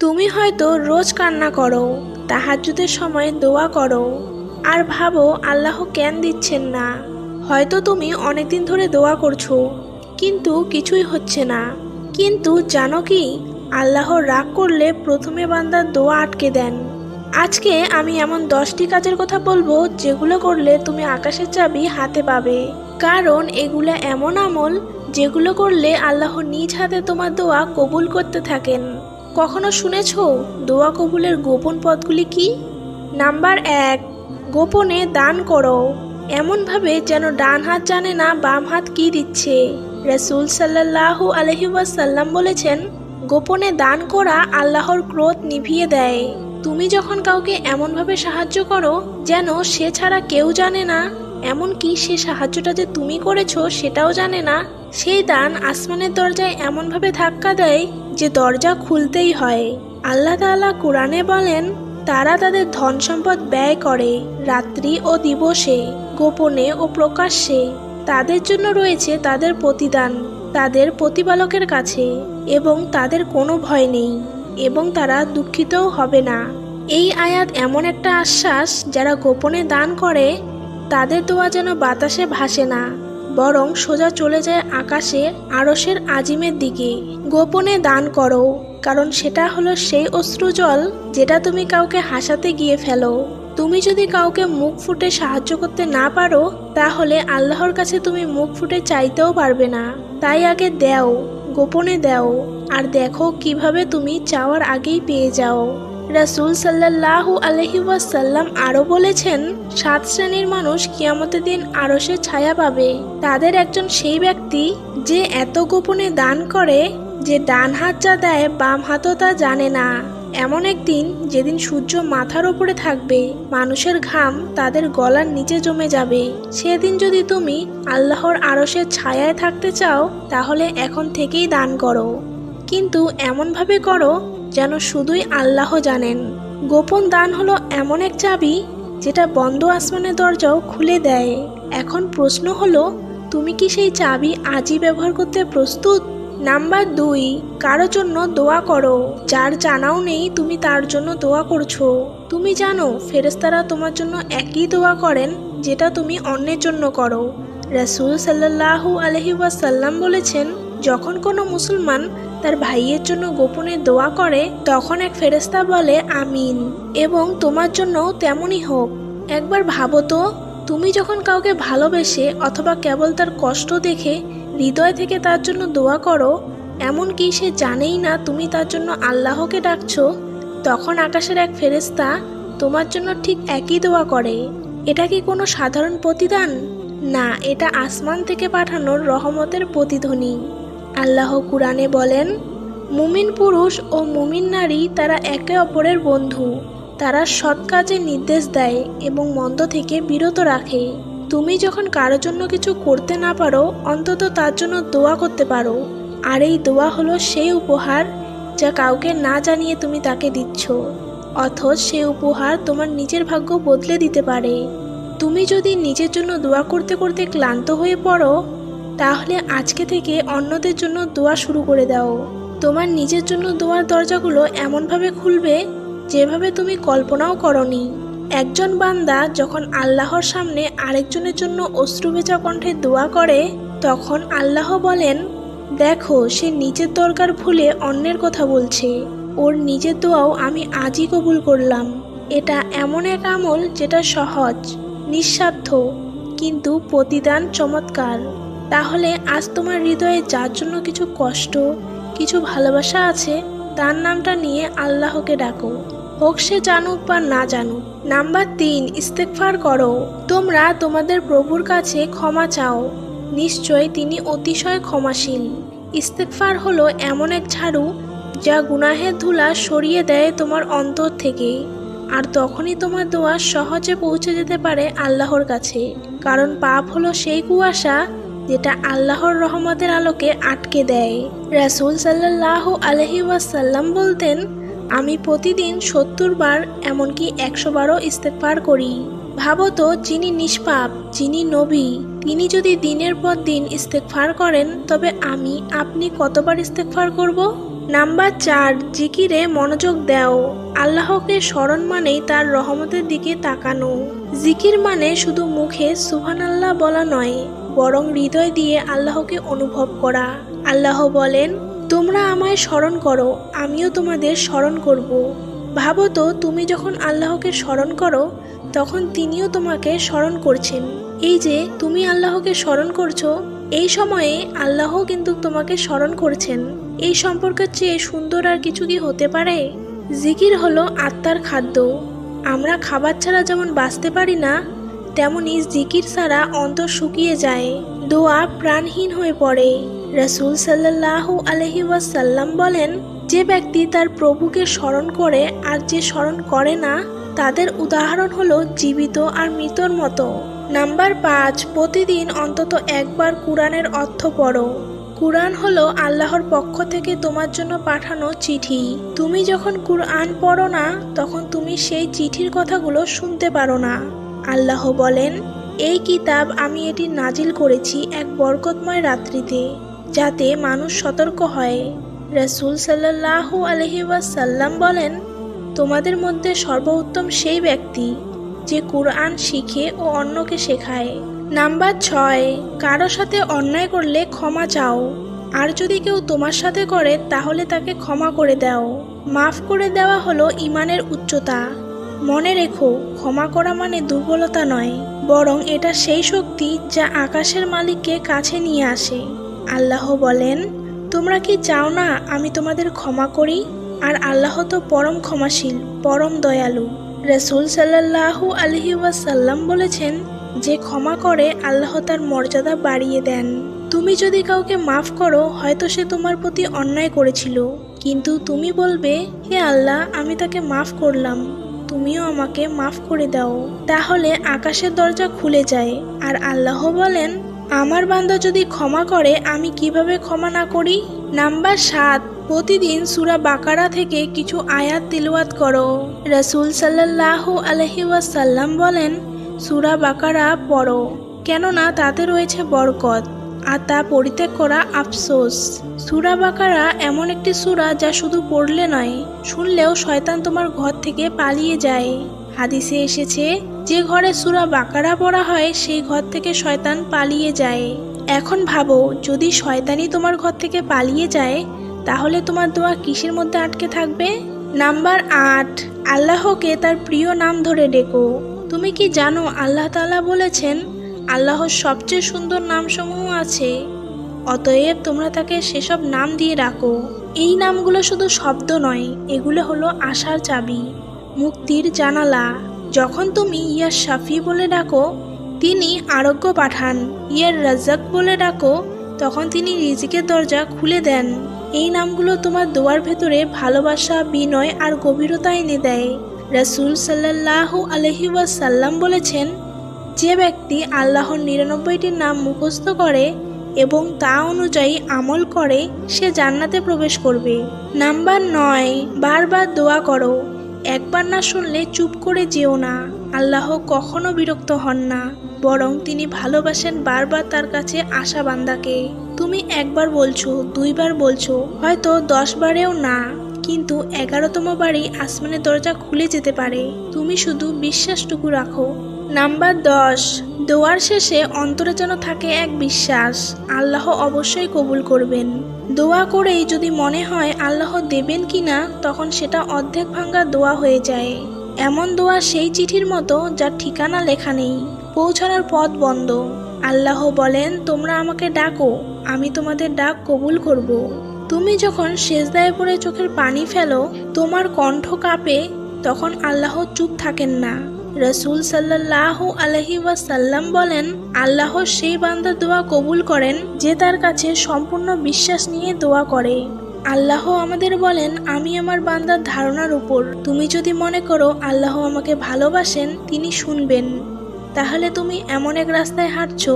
তুমি হয়তো রোজ কান্না করো, তাহাজ্জুদের সময় দোয়া করো, আর ভাবো আল্লাহ কেন দিচ্ছেন না। হয়তো তুমি অনেকদিন ধরে দোয়া করছ, কিন্তু কিছুই হচ্ছে না। কিন্তু জানো কি, আল্লাহ রাগ করলে প্রথমে বান্দার দোয়া আটকে দেন। আজকে আমি এমন দশটি কাজের কথা বলব, যেগুলো করলে তুমি আকাশের চাবি হাতে পাবে। কারণ এগুলো এমন আমল, যেগুলো করলে আল্লাহ নিজ হাতে তোমার দোয়া কবুল করতে থাকেন। কখনো শুনেছো দোয়া কবুলের গোপন পথগুলি কি? নাম্বার এক, গোপনে দান করো। এমনভাবে যেন ডান হাত জানে না বাম হাত কি দিচ্ছে। রসুল সাল্লাহ আলহি ওয়াসাল্লাম বলেছেন, গোপনে দান করা আল্লাহর ক্রোধ নিভিয়ে দেয়। তুমি যখন কাউকে এমনভাবে সাহায্য করো যেন সে ছাড়া কেউ জানে না, এমনকি সে সাহায্যটা যে তুমি করেছ সেটাও জানে না, সেই দান আসমানের দরজায় এমনভাবে ধাক্কা দেয় যে দরজা খুলতেই হয়। আল্লাহ তাআলা কোরআনে বলেন, তারা তাদের ধন সম্পদ ব্যয় করে রাত্রি ও দিবসে, গোপনে ও প্রকাশ্যে। তাদের জন্য রয়েছে তাদের প্রতিদান, তাদের প্রতিপালকের কাছে, এবং তাদের কোনো ভয় নেই, এবং তারা দুঃখিতও হবে না। এই আয়াত এমন একটা আশ্বাস, যারা গোপনে দান করে, তাদের দোয়া যেন বাতাসে ভাসে না। বরং সোজা চলে যায় আকাশে আড়সের আজিমের দিকে। গোপনে দান করো, কারণ সেটা হলো সেই অশ্রু জল যেটা তুমি কাউকে হাসাতে গিয়ে ফেলো। তুমি যদি কাউকে মুখ ফুটে সাহায্য করতে না পারো, তাহলে আল্লাহর কাছে তুমি মুখ ফুটে চাইতেও পারবে না। তাই আগে দেও, গোপনে দেও, আর দেখো কীভাবে তুমি চাওয়ার আগেই পেয়ে যাও। রাসুল সাল্লাহ আলহি ওয়াসাল্লাম আরও বলেছেন, সাত শ্রেণির মানুষ কিয়ামতের দিন আরসে ছায়া পাবে। তাদের একজন সেই ব্যক্তি যে এত গোপনে দান করে, যে ডান হাত যা দেয়, বাম হাতও তা জানে না। এমন একদিন যেদিন সূর্য মাথার ওপরে থাকবে, মানুষের ঘাম তাদের গলার নিচে জমে যাবে। সেদিন যদি তুমি আল্লাহর আরসের ছায়ায় থাকতে চাও, তাহলে এখন থেকেই দান করো। কিন্তু এমনভাবে করো যেন শুধুই আল্লাহ জানেন। গোপন দান হলো এমন এক চাবি, যেটা বন্ধ আসমানের দরজাও খুলে দেয়। এখন প্রশ্ন হলো, তুমি কি সেই চাবি আজই ব্যবহার করতে প্রস্তুত? নাম্বার দুই, কারও জন্য দোয়া করো। যার জানাও নেই, তুমি তার জন্য দোয়া করছ। তুমি জানো ফেরেস্তারা তোমার জন্য একই দোয়া করেন, যেটা তুমি অন্যের জন্য করো। রাসুল সাল্লাহ আলহি ওয়াসাল্লাম বলেছেন, যখন কোনো মুসলমান তার ভাইয়ের জন্য গোপনে দোয়া করে, তখন এক ফেরেস্তা বলে, আমিন। এবং, তোমার জন্য তেমনই হোক। একবার ভাবো তো, তুমি যখন কাউকে ভালোবেসে অথবা কেবল তার কষ্ট দেখে হৃদয় থেকে তার জন্য দোয়া করো এমনকি সে জানেই না তুমি তার জন্য আল্লাহকে ডাকছো? তখন আকাশের এক ফেরেস্তা তোমার জন্য ঠিক একই দোয়া করে। এটা কি কোনো সাধারণ প্রতিদান? না, এটা আসমান থেকে পাঠানোর রহমতের প্রতিধ্বনি। আল্লাহ কুরআনে বলেন, মুমিন পুরুষ ও মুমিন নারী তারা একে অপরের বন্ধু। তারা সৎ কাজে নির্দেশ দেয় এবং মন্দ থেকে বিরত রাখে। তুমি যখন কারোর জন্য কিছু করতে না পারো, অন্তত তার জন্য দোয়া করতে পারো। আর এই দোয়া হলো সেই উপহার যা কাউকে না জানিয়ে তুমি তাকে দিচ্ছ। অথচ সেই উপহার তোমার নিজের ভাগ্য বদলে দিতে পারে। তুমি যদি নিজের জন্য দোয়া করতে করতে ক্লান্ত হয়ে পড়ো তাহলে আজকে থেকে অন্যদের জন্য দোয়া শুরু করে দাও। তোমার নিজের জন্য দোয়ার দরজাগুলো এমনভাবে খুলবে যেভাবে তুমি কল্পনাও করনি। একজন বান্দা যখন আল্লাহর সামনে আরেকজনের জন্য অশ্রুভেজা কণ্ঠে দোয়া করে, তখন আল্লাহ বলেন, দেখো, সে নিজের দরকার ভুলে অন্যের কথা বলছে। ওর নিজের দোয়াও আমি আজই কবুল করলাম। এটা এমন এক আমল যেটা সহজ, নিঃস্বার্থ, কিন্তু প্রতিদান চমৎকার। তাহলে আজ তোমার হৃদয়ে যার জন্য কিছু কষ্ট, কিছু ভালোবাসা আছে, তার নামটা নিয়ে আল্লাহকে ডাকো। হোক সে জানুক বা না জানুক, নাম্বার তিন ইস্তেকফার করো। তোমরা তোমাদের প্রভুর কাছে ক্ষমা চাও। নিশ্চয় তিনি অতিশয় ক্ষমাশীল। ইস্তেকফার হলো এমন এক ঝাড়ু যা গুনাহের ধুলা সরিয়ে দেয় তোমার অন্তর থেকে। আর তখনই তোমার দোয়া সহজে পৌঁছে যেতে পারে আল্লাহর কাছে। কারণ পাপ হলো সেই কুয়াশা যেটা আল্লাহর রহমতের আলোকে আটকে দেয়। রাসুল সাল্লাহ আলহি ওয়াসাল্লাম বলতেন, আমি প্রতিদিন সত্তর বার, এমনকি একশো বারও ইস্তেকফার করি। ভাবত যিনি নিষ্পাপ, যিনি নবী, তিনি যদি দিনের পর দিন ইস্তেকফার করেন, তবে আমি, আপনি কতবার ইস্তেকফার করব? নাম্বার চার, জিকিরে মনোযোগ দাও। আল্লাহকে স্মরণ মানেই তার রহমতের দিকে তাকানো। জিকির মানে শুধু মুখে সুহান আল্লাহ বলা নয় বরং হৃদয় দিয়ে আল্লাহকে অনুভব করা। আল্লাহ বলেন, তোমরা আমায় স্মরণ করো, আমিও তোমাদের স্মরণ করব। ভাবো তো, তুমি যখন আল্লাহকে স্মরণ করো, তখন তিনিও তোমাকে স্মরণ করছেন। এই যে, তুমি আল্লাহকে স্মরণ করছ, এই সময়ে আল্লাহ কিন্তু তোমাকে স্মরণ করছেন। এই সম্পর্কের চেয়ে সুন্দর আর কিছু কি হতে পারে? জিকির হলো আত্মার খাদ্য। আমরা খাবার ছাড়া যেমন বাঁচতে পারি না তেমনি জিকির ছাড়া অন্তর শুকিয়ে যায়। দোয়া প্রাণহীন হয়ে পড়ে। রসুল সাল্লাহ আলহি ওয়াসাল্লাম বলেন, যে ব্যক্তি তার প্রভুকে স্মরণ করে আর যে স্মরণ করে না, তাদের উদাহরণ হলো জীবিত আর মৃতর মতো। নাম্বার পাঁচ, প্রতিদিন অন্তত একবার কোরআনের অর্থ পড়ো। কুরআন হলো আল্লাহর পক্ষ থেকে তোমার জন্য পাঠানো চিঠি। তুমি যখন কুরআন পড়ো না, তখন তুমি সেই চিঠির কথাগুলো শুনতে পারো না। আল্লাহ বলেন, এই কিতাব আমি এটি নাজিল করেছি এক বরকতময় রাত্রিতে, যাতে মানুষ সতর্ক হয়। রসুল সাল্লাহ আলহি ওয়াসাল্লাম বলেন, তোমাদের মধ্যে সর্বোত্তম সেই ব্যক্তি যে কুরআন শিখে ও অন্যকে শেখায়। নাম্বার ছয়, কারও সাথে অন্যায় করলে ক্ষমা চাও। আর যদি কেউ তোমার সাথে করে, তাহলে তাকে ক্ষমা করে দাও। মাফ করে দেওয়া হলো ইমানের উচ্চতা। মনে রেখো, ক্ষমা করা মানে দুর্বলতা নয়, বরং এটা সেই শক্তি যা আকাশের মালিককে কাছে নিয়ে আসে। আল্লাহ বলেন, তোমরা কি চাও না আমি তোমাদের ক্ষমা করি? আর আল্লাহ তো পরম ক্ষমাশীল, পরম দয়ালু। রসুল সাল্লাহ আলহি ওয়াসাল্লাম বলেছেন, যে ক্ষমা করে, আল্লাহ তার মর্যাদা বাড়িয়ে দেন। তুমি যদি কাউকে মাফ করো, হয়তো সে তোমার প্রতি অন্যায় করেছিল। কিন্তু তুমি বলবে, হে আল্লাহ, আমি তাকে মাফ করলাম। তুমিও আমাকে মাফ করে দাও। তাহলে আকাশের দরজা খুলে যায়। আর আল্লাহ বলেন, আমার বান্দা যদি ক্ষমা করে, আমি কীভাবে ক্ষমা না করি? নাম্বার সাত, প্রতিদিন সুরা বাকারা থেকে কিছু আয়াত তিলওয়াত করো। রসুল সাল্লাহ আলহি ওয়াসাল্লাম বলেন, সুরা বাকারা পড়ো, কেননা তাতে রয়েছে বরকত। আর তা পরিত্যাগ করা আফসোস। সুরা বাকারা এমন একটি সুরা যা শুধু পড়লে নয়, শুনলেও শয়তান তোমার ঘর থেকে পালিয়ে যায়। হাদিসে এসেছে, যে ঘরে সুরা বাকারা পড়া হয়, সেই ঘর থেকে শয়তান পালিয়ে যায়। এখন ভাবো, যদি শয়তানই তোমার ঘর থেকে পালিয়ে যায়, তাহলে তোমার দোয়া কিসের মধ্যে আটকে থাকবে? নাম্বার আট, আল্লাহকে তার প্রিয় নাম ধরে ডেকো। তুমি কি জানো আল্লাহ তালা বলেছেন আল্লাহর সবচেয়ে সুন্দর নামসমূহ আছে। অতএব তোমরা তাকে সেসব নাম দিয়ে রাখো এই নামগুলো শুধু শব্দ নয়, এগুলো হলো আশার চাবি, মুক্তির জানালা। যখন তুমি ইয়ার শাফি বলে ডাকো, তিনি আরোগ্য পাঠান। ইয়ার রাজ্জাক বলে ডাকো, তখন তিনি রিজিকের দরজা খুলে দেন। এই নামগুলো তোমার দোয়ার ভেতরে ভালোবাসা, বিনয় আর গভীরতা এনে দেয়। রসুল সাল্লাহ আলহি ওয়াসাল্লাম বলেছেন যে ব্যক্তি আল্লাহর নিরানব্বইটির নাম মুখস্থ করে এবং তা অনুযায়ী আমল করে, সে জান্নাতে প্রবেশ করবে। নাম্বার নয়, বারবার দোয়া করো। একবার না শুনলে চুপ করে যেও না। আল্লাহ কখনো বিরক্ত হন না, বরং তিনি ভালোবাসেন বারবার তার কাছে আসা বান্দাকে। তুমি একবার বলছো, দুইবার বলছো, হয়তো দশ বারেও না, কিন্তু এগারোতম বারই আসমানের দরজা খুলে যেতে পারে। তুমি শুধু বিশ্বাসটুকু রাখো। নাম্বার দশ, দোয়ার শেষে অন্তরে যেন থাকে এক বিশ্বাস, আল্লাহ অবশ্যই কবুল করবেন। দোয়া করেই যদি মনে হয় আল্লাহ দেবেন কি না তখন সেটা অর্ধেক ভাঙ্গা দোয়া হয়ে যায়। এমন দোয়া সেই চিঠির মতো যার ঠিকানা লেখা নেই। পৌঁছানোর পথ বন্ধ। আল্লাহ বলেন, তোমরা আমাকে ডাকো, আমি তোমাদের ডাক কবুল করব। তুমি যখন সেজদায় পড়ে চোখের পানি ফেলো, তোমার কণ্ঠ কাঁপে, তখন আল্লাহ চুপ থাকেন না। রসুল সাল্লাহ আলহি ওয়াসাল্লাম বলেন, আল্লাহ সেই বান্দার দোয়া কবুল করেন যে তার কাছে সম্পূর্ণ বিশ্বাস নিয়ে দোয়া করে। আল্লাহ আমাদের বলেন, আমি আমার বান্দার ধারণার উপর। তুমি যদি মনে করো আল্লাহ আমাকে ভালোবাসেন, তিনি শুনবেন। তাহলে তুমি এমন এক রাস্তায় হাঁটছ,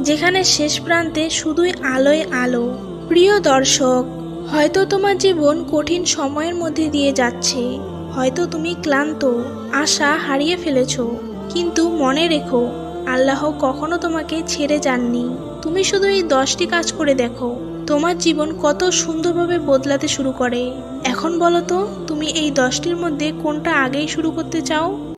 যেখানে শেষ প্রান্তে শুধুই আলোয় আলো। প্রিয় দর্শক, হয়তো তোমার জীবন কঠিন সময়ের মধ্যে দিয়ে যাচ্ছে। হয়তো তুমি ক্লান্ত, আশা হারিয়ে ফেলেছ। কিন্তু মনে রেখো, আল্লাহ কখনো তোমাকে ছেড়ে যাননি। তুমি শুধু এই দশটি কাজ করে দেখো। তোমার জীবন কত সুন্দরভাবে বদলাতে শুরু করে। এখন বলো তো, তুমি এই দশটির মধ্যে কোনটা আগেই শুরু করতে চাও?